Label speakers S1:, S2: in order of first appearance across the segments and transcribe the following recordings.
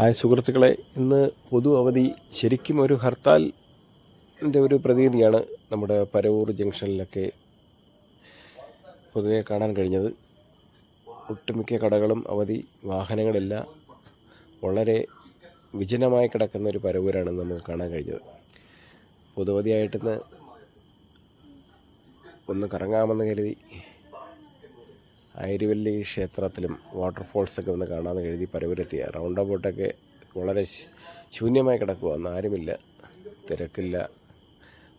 S1: Hi സുഹൃത്തുക്കളെ ഇന്ന് പൊതു അവധി ശരിക്കും ഒരു ഹർത്താലിന്റെ ഒരു പ്രതീതിയാണ് നമ്മുടെ പരവൂർ ജംഗ്ഷനിലൊക്കെ പൊതുവെ കാണാൻ കഴിഞ്ഞത്. ഒട്ടുമിക്ക കടകളും അവധി വാഹനങ്ങളില്ല. വളരെ വിജനമായി കിടക്കുന്ന ഒരു പരവൂരാണ് നമുക്ക് കാണാൻ കഴിഞ്ഞത്. പൊതുവധിയായിട്ടിന്ന് ഒന്ന് കറങ്ങാമെന്ന് കരുതി ആയിരവല്ലി ക്ഷേത്രത്തിലും വാട്ടർഫോൾസൊക്കെ ഒന്ന് കാണാമെന്ന് കരുതി പരവരെത്തിയ റൗണ്ട് അബൌട്ടൊക്കെ വളരെ ശൂന്യമായി കിടക്കുക അന്ന് ആരുമില്ല. തിരക്കില്ല.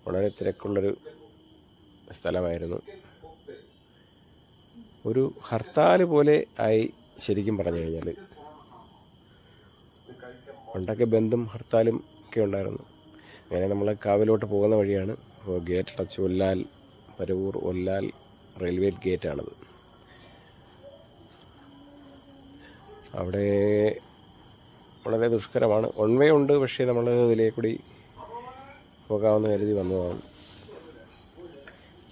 S1: വളരെ തിരക്കുള്ളൊരു സ്ഥലമായിരുന്നു. ഒരു ഹർത്താൽ പോലെ ആയി ശരിക്കും പറഞ്ഞു കഴിഞ്ഞാൽ പണ്ടൊക്കെ ബന്ധും ഹർത്താലും ഒക്കെ ഉണ്ടായിരുന്നു. അങ്ങനെ നമ്മൾ കാവിലോട്ട് പോകുന്ന വഴിയാണ്. അപ്പോൾ ഗേറ്റ് അടച്ച് ഒല്ലാൽ പരവൂർ ഒല്ലാൽ റെയിൽവേ ഗേറ്റാണത്. അവിടെ വളരെ ദുഷ്കരമാണ്. വൺ വേ ഉണ്ട് പക്ഷേ നമ്മൾ ഇതിലേ കൂടി പോകാമെന്ന് കരുതി വന്നതാണ്.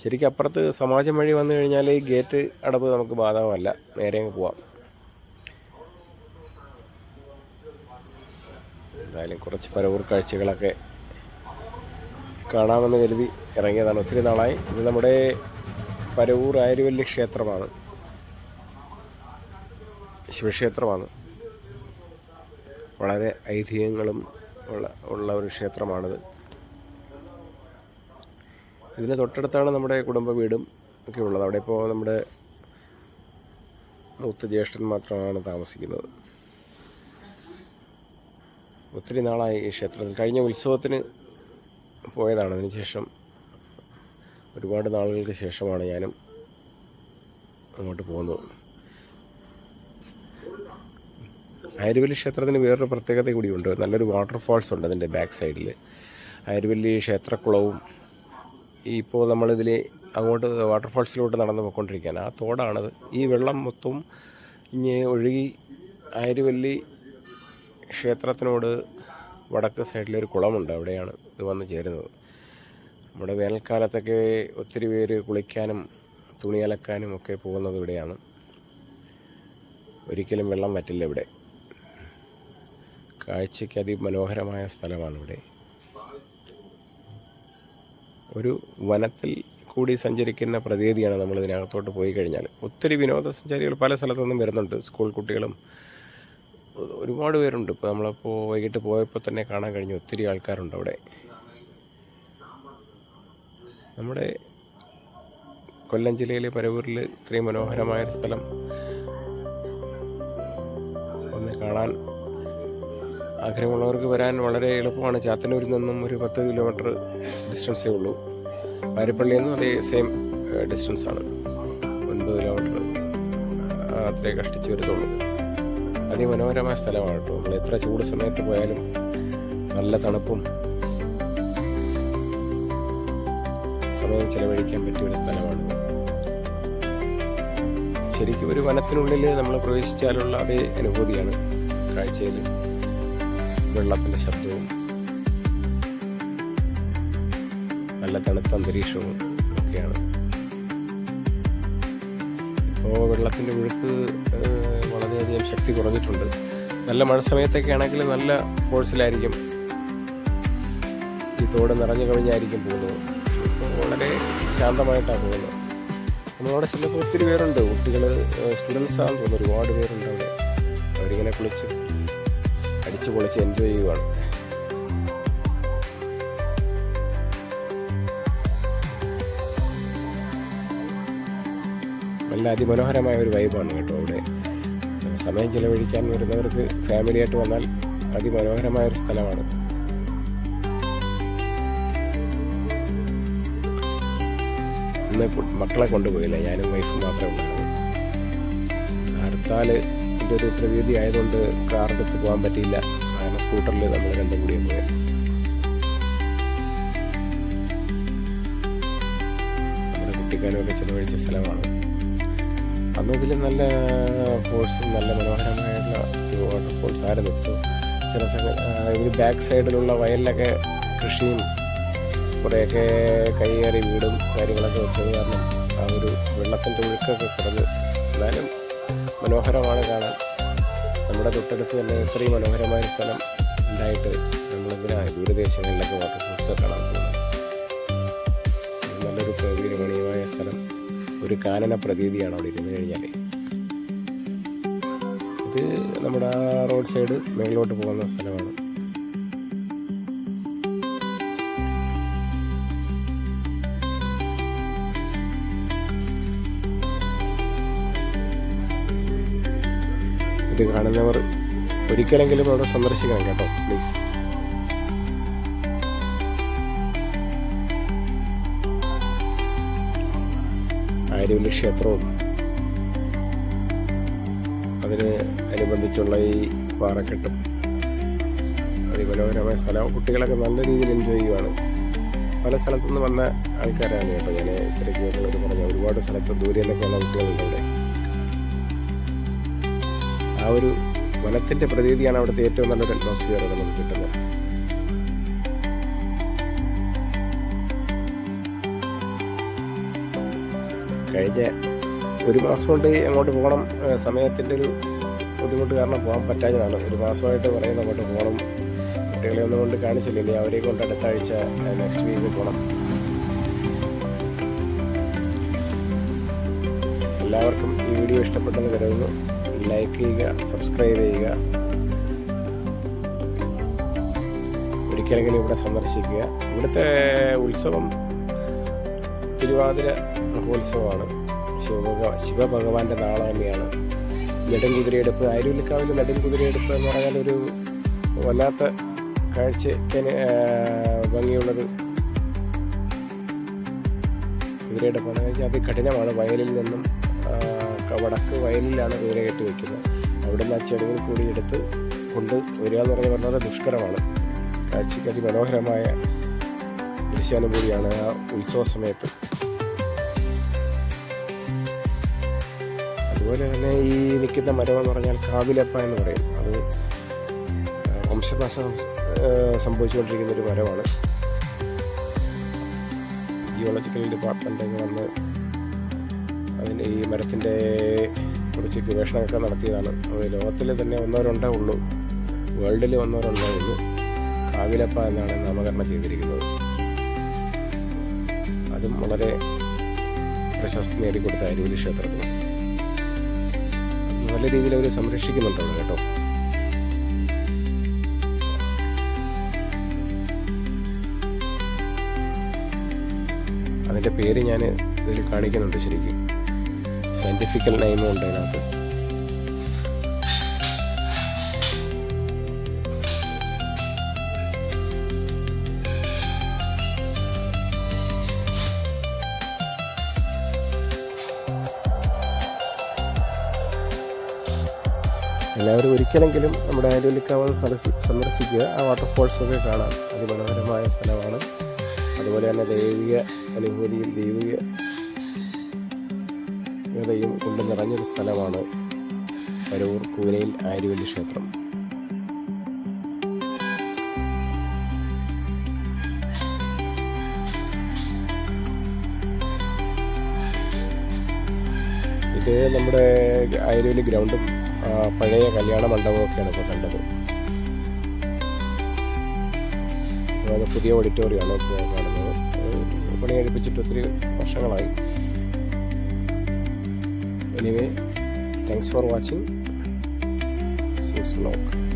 S1: ശരിക്കും അപ്പുറത്ത് സമാജം വഴി വന്നു കഴിഞ്ഞാൽ ഈ ഗേറ്റ് അടപ്പ് നമുക്ക് ബാധകമല്ല. നേരെ അങ്ങ് പോവാം. എന്തായാലും കുറച്ച് പരവൂർ കാഴ്ചകളൊക്കെ കാണാമെന്ന് കരുതി ഇറങ്ങിയതാണ്. ഒത്തിരി നാളായി. ഇത് നമ്മുടെ പരവൂർ ആയുർവല്യ ക്ഷേത്രമാണ്. ശിവക്ഷേത്രമാണ്. വളരെ ഐതിഹ്യങ്ങളും ഉള്ള ഉള്ള ഒരു ക്ഷേത്രമാണിത്. ഇതിന് തൊട്ടടുത്താണ് നമ്മുടെ കുടുംബ വീടും ഒക്കെ ഉള്ളത്. അവിടെ ഇപ്പോൾ നമ്മുടെ മൂത്ത ജ്യേഷ്ഠൻ മാത്രമാണ് താമസിക്കുന്നത്. ഒത്തിരി നാളായി ഈ ക്ഷേത്രത്തിൽ. കഴിഞ്ഞ ഉത്സവത്തിന് പോയതാണ്. അതിനുശേഷം ഒരുപാട് നാളുകൾക്ക് ശേഷമാണ് ഞാനും അങ്ങോട്ട് പോകുന്നത്. ആര്യവല്ലി ക്ഷേത്രത്തിന് വേറൊരു പ്രത്യേകത കൂടിയുണ്ട്. നല്ലൊരു വാട്ടർഫാൾസ് ഉണ്ട് അതിന്റെ ബാക്ക് സൈഡിൽ ആര്യവല്ലി ക്ഷേത്രക്കുളവും ഇപ്പോൾ നമ്മളിതിൽ അങ്ങോട്ട് വാട്ടർഫാൾസിലോട്ട് നടന്നു പോയിക്കൊണ്ടിരിക്കുകയാണ്. ആ തോടാണത്. ഈ വെള്ളം മൊത്തം ഇനി ഒഴുകി ആയുർവല്ലി ക്ഷേത്രത്തിനോട് വടക്ക് സൈഡിലൊരു കുളമുണ്ട്. അവിടെയാണ് ഇത് വന്ന് ചേരുന്നത്. നമ്മുടെ വേനൽക്കാലത്തൊക്കെ ഒത്തിരി പേര് കുളിക്കാനും തുണി അലക്കാനും ഒക്കെ പോകുന്നത് ഇവിടെയാണ്. ഒരിക്കലും വെള്ളം വറ്റില്ല ഇവിടെ. കാഴ്ചയ്ക്ക് അതിമനോഹരമായ സ്ഥലമാണ് ഇവിടെ ഒരു വനത്തിൽ കൂടി സഞ്ചരിക്കുന്ന പ്രതീതിയാണ് നമ്മൾ ഇതിനകത്തോട്ട് പോയി കഴിഞ്ഞാൽ. ഒത്തിരി വിനോദസഞ്ചാരികൾ പല സ്ഥലത്തുനിന്നും വരുന്നുണ്ട്. സ്കൂൾ കുട്ടികളും ഒരുപാട് പേരുണ്ട്. ഇപ്പോൾ നമ്മളിപ്പോൾ വൈകിട്ട് പോയപ്പോൾ തന്നെ കാണാൻ കഴിഞ്ഞു. ഒത്തിരി ആൾക്കാരുണ്ട് അവിടെ. നമ്മുടെ കൊല്ലം ജില്ലയിലെ പരവൂരിൽ ഇത്രയും മനോഹരമായൊരു സ്ഥലം ഒന്ന് കാണാൻ ആഗ്രഹമുള്ളവർക്ക് വരാൻ വളരെ എളുപ്പമാണ്. ചാത്തന്നൂരിൽ നിന്നും ഒരു പത്ത് കിലോമീറ്റർ ഡിസ്റ്റൻസേ ഉള്ളൂ. വാരപ്പള്ളിയിൽ നിന്നും അതേ സെയിം ഡിസ്റ്റൻസാണ് ഒൻപത് കിലോമീറ്റർ അത്രേ കഷ്ടിച്ച് വരത്തുള്ളൂ. അതിമനോഹരമായ സ്ഥലമാണ് കേട്ടോ. നമ്മൾ എത്ര ചൂട് സമയത്ത് പോയാലും നല്ല തണുപ്പും സമയം ചെലവഴിക്കാൻ പറ്റിയ ഒരു സ്ഥലമാണ്. ശരിക്കും ഒരു വനത്തിനുള്ളിൽ നമ്മൾ പ്രവേശിച്ചാലുള്ള അതേ അനുഭൂതിയാണ് കാഴ്ചയിൽ വെള്ളത്തിന്റെ ശബ്ദവും നല്ല തണുത്ത അന്തരീക്ഷവും ഒക്കെയാണ്. ഇപ്പോൾ വെള്ളത്തിന്റെ ഒഴുക്ക് വളരെയധികം ശക്തി കുറഞ്ഞിട്ടുണ്ട്. നല്ല മഴ സമയത്തൊക്കെ ആണെങ്കിൽ നല്ല ഫോഴ്സിലായിരിക്കും. ഈ തോട് നിറഞ്ഞു കവിഞ്ഞായിരിക്കും പോകുന്നത്. വളരെ ശാന്തമായിട്ടാണ് പോകുന്നത്. നമ്മളവിടെ ചെന്നപ്പോൾ ഒത്തിരി പേരുണ്ട്. കുട്ടികൾ സ്റ്റുഡൻസ് ആണെന്ന് തോന്നുന്നു ഒരുപാട് പേരുണ്ട് അവിടെ. അവരിങ്ങനെ കുളിച്ച് അടിച്ചു പൊളിച്ച് എൻജോയ് ചെയ്യുവാണ്. നല്ല അതിമനോഹരമായ ഒരു വൈബാണ് കേട്ടോ അവിടെ. സമയം ചിലവഴിക്കാൻ വരുന്നവർക്ക് ഫാമിലിയായിട്ട് വന്നാൽ അതിമനോഹരമായ ഒരു സ്ഥലമാണ്. ഇന്ന് മക്കളെ കൊണ്ടുപോയില്ല? ഞാനും വൈഫും മാത്രമേ ഉണ്ടായിരുന്നു ഹർത്താൽ ഒരു പ്രകൃതി ആയതുകൊണ്ട് കാറെടുത്ത് പോകാൻ പറ്റിയില്ല. കാരണം സ്കൂട്ടറിൽ നമ്മൾ രണ്ടും കൂടി പോയത് നമ്മുടെ കുട്ടിക്കാലമൊക്കെ ചിലവഴിച്ച സ്ഥലമാണ്. അന്ന് ഇതിൽ നല്ല ഫോഴ്സും നല്ല മനോഹരമായിട്ടുള്ള ഒരു വാട്ടർ ഫോൾസ് ആയിരുന്നു. ഇപ്പോൾ ചില സമയം ബാക്ക് സൈഡിലുള്ള വയലിലൊക്കെ കൃഷിയും കുറേയൊക്കെ കൈയേറി വീടും കാര്യങ്ങളൊക്കെ വെച്ചത് കാരണം ആ ഒരു വെള്ളത്തിന്റെ ഒഴുക്കൊക്കെ കുറഞ്ഞ് എന്നാലും മനോഹരമാണ് കാണാൻ. നമ്മുടെ തൊട്ടടുത്ത് തന്നെ ഇത്രയും മനോഹരമായ സ്ഥലം ഉണ്ടായിട്ട് നമ്മളെന്തിനാ ദൂരദേശങ്ങളിലൊക്കെ വാട്ടർഫോൾസ് കാണാൻ പോകുന്നത് നല്ലൊരു പ്രകൃതി രമണീയമായ സ്ഥലം. ഒരു കാനന പ്രതീതിയാണ് അവിടെ ഇരുന്ന് കഴിഞ്ഞാൽ ഇത് നമ്മുടെ റോഡ് സൈഡ് മേളിലോട്ട് പോകുന്ന സ്ഥലമാണ്. ഇത് കാണുന്നവർ ഒരിക്കലെങ്കിലും അവിടെ സന്ദർശിക്കണം കേട്ടോ പ്ലീസ് ആര്യവല്ലി ക്ഷേത്രവും അതിന് അനുബന്ധിച്ചുള്ള ഈ പാറക്കെട്ടും അതിമനോഹരമായ സ്ഥലം കുട്ടികളൊക്കെ നല്ല രീതിയിൽ എൻജോയ് ചെയ്യുവാണ്. പല സ്ഥലത്തുനിന്ന് വന്ന ആൾക്കാരാണ് കേട്ടോ ഞാൻ ഇത്രയ്ക്ക് പറഞ്ഞ ഒരുപാട് സ്ഥലത്ത് ദൂരെ നിന്നൊക്കെയുള്ള കുട്ടികളുണ്ട് അവിടെ. ആ ഒരു വനത്തിന്റെ പ്രതീതിയാണ് അവിടുത്തെ ഏറ്റവും നല്ലൊരു അറ്റ്മോസ്ഫിയർ നമുക്ക് കിട്ടുന്നത്. കഴിഞ്ഞ ഒരു മാസം കൊണ്ട് അങ്ങോട്ട് പോകണം സമയത്തിന്റെ ഒരു ബുദ്ധിമുട്ട് കാരണം പോകാൻ പറ്റാഞ്ഞതാണ്. ഒരു മാസമായിട്ട് പറയുന്നത് അങ്ങോട്ട് പോകണം. കുട്ടികളെ ഒന്നും കൊണ്ട് കാണിച്ചില്ല. അവരെ കൊണ്ട് അടുത്ത ആഴ്ച നെക്സ്റ്റ് വീക്ക് പോകണം. എല്ലാവർക്കും ഈ വീഡിയോ ഇഷ്ടപ്പെട്ടെന്ന് കരുതുന്നു. ലൈക്ക് ചെയ്യുക സബ്സ്ക്രൈബ് ചെയ്യുക. ഒരിക്കലെങ്കിലും ഇവിടെ സന്ദർശിക്കുക. ഇവിടുത്തെ ഉത്സവം തിരുവാതിര മഹോത്സവമാണ്. ശിവഭഗ ശിവഭഗവാന്റെ നാളാമിയാണ് നെടുംകുതിരയെടുപ്പ് ആയിരുവിൽക്കാവിന്റെ നെടുംകുതിരയെടുപ്പ് എന്ന് പറഞ്ഞാൽ ഒരു വല്ലാത്ത കാഴ്ചയ്ക്ക് ഭംഗിയുള്ളത് കുതിരയെടുപ്പാണ്. അതി അതികഠിനമാണ്. വയലിൽ നിന്നും വടക്ക് വയലിലാണ് കുതിര കെട്ടി വയ്ക്കുന്നത് നിന്ന് ആ ചെടികൾ കൂടി എടുത്ത് കൊണ്ട് വരിക എന്ന് പറഞ്ഞാൽ വളരെ ദുഷ്കരമാണ്. കാഴ്ചയ്ക്ക് അതിമനോഹരമായ ദൃശ്യാനുഭൂതിയാണ് ആ ഉത്സവ സമയത്ത്. അതുപോലെ തന്നെ ഈ നിൽക്കുന്ന മരം എന്ന് പറഞ്ഞാൽ കാവിലപ്പ എന്ന് പറയും. അത് വംശനാശം സംഭവിച്ചുകൊണ്ടിരിക്കുന്ന ഒരു മരമാണ്. ജിയോളജിക്കൽ ഡിപ്പാർട്ട്മെന്റ് വന്ന് അതിന് ഈ മരത്തിന്റെ കുറിച്ച് ഗവേഷണമൊക്കെ നടത്തിയതാണ്. അത് ലോകത്തിൽ തന്നെ ഒന്നോ രണ്ടോ ഉള്ളൂ. വേൾഡിൽ ഒന്നോ രണ്ടോ ഉള്ളൂ കാവിലപ്പ എന്നാണ് നാമകരണം ചെയ്തിരിക്കുന്നത്. അതും വളരെ പ്രശസ്തി നേടിക്കൊടുത്ത അരൂരി ക്ഷേത്രത്തിന്. നല്ല രീതിയിൽ അവർ സംരക്ഷിക്കുന്നുണ്ട് കേട്ടോ. അതിന്റെ പേര് ഞാൻ ഇതിൽ കാണിക്കുന്നുണ്ട് ശരിക്കും. സയന്റിഫിക്കൽ നെയിമും ഉണ്ട് അതിനകത്ത്. എല്ലാവരും ഒരിക്കലെങ്കിലും നമ്മുടെ ആര്യവല്ലിക്കാവ് സദസ് സന്ദർശിക്കുക. ആ വാട്ടർഫോൾസ് ഒക്കെ കാണാം. അതിമനോഹരമായ സ്ഥലമാണ്. അതുപോലെ തന്നെ ദൈവിക അനുഭൂതിയും ദൈവിക യും കൊണ്ട് നിറഞ്ഞൊരു സ്ഥലമാണ് പരവൂർ കൂനയിൽ ആര്യവല്ലി ക്ഷേത്രം. ഇത് നമ്മുടെ ആര്യവല്ലി ഗ്രൗണ്ടും പഴയ കല്യാണ മണ്ഡപവും ഒക്കെയാണ് ഇപ്പോൾ കണ്ടത്. പുതിയ ഓഡിറ്റോറിയമാണ് ഇപ്പോൾ കാണുന്നത്. പണി കഴിപ്പിച്ചിട്ട് ഒത്തിരി വർഷങ്ങളായി. anyway thanks for watching. See you vlog.